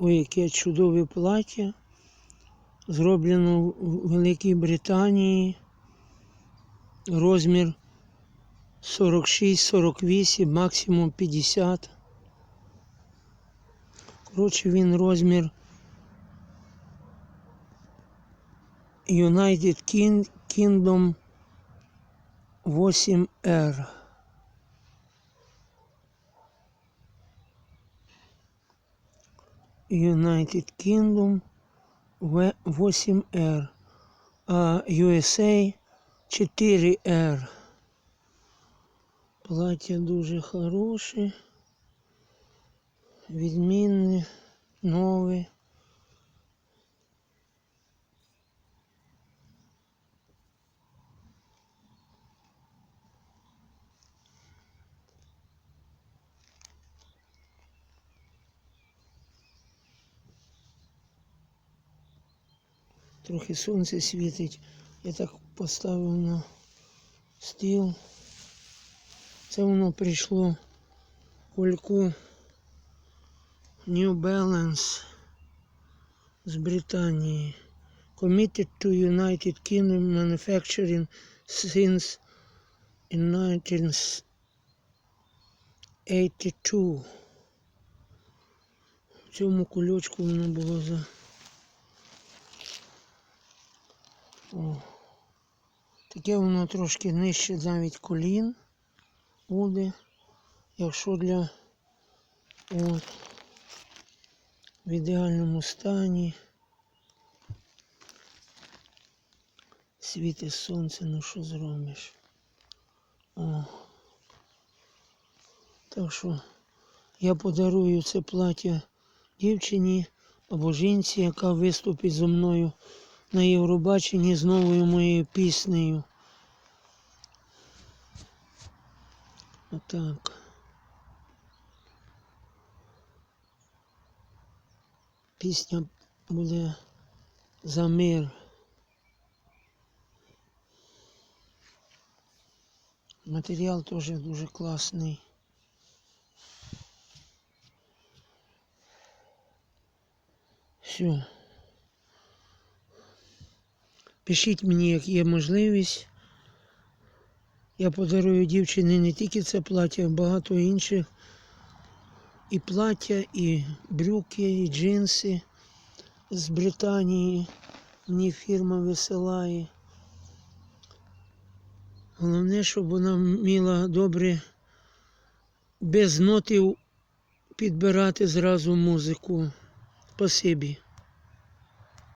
Ой, яке чудове плаття. Зроблено в Великій Британії. Розмір 46-48, максимум 50. Коротше, він розмір United Kingdom 8R. United Kingdom В- 8R, а USA 4R. Плаття дуже хороше, відмінне, нове. Трохи сонце світить. Я так поставив на стіл. Це воно прийшло кульку New Balance з Британії. Committed to United Kingdom manufacturing since in 1982. В цьому кульочку воно було за О. Таке воно трошки нижче навіть колін буде, якщо для от, в ідеальному стані. Світить сонце, ну що зробиш? О. Так що я подарую це плаття дівчині або жінці, яка виступить зі мною на Євробаченні з новою моєю піснею. Отак. Пісня буде за мир. Матеріал теж дуже класний. Все. Пишіть мені, як є можливість. Я подарую дівчині не тільки це плаття, а багато інших. І плаття, і брюки, і джинси з Британії. Мені фірма висилає. Головне, щоб вона вміла добре без нотів підбирати зразу музику. Спасибі.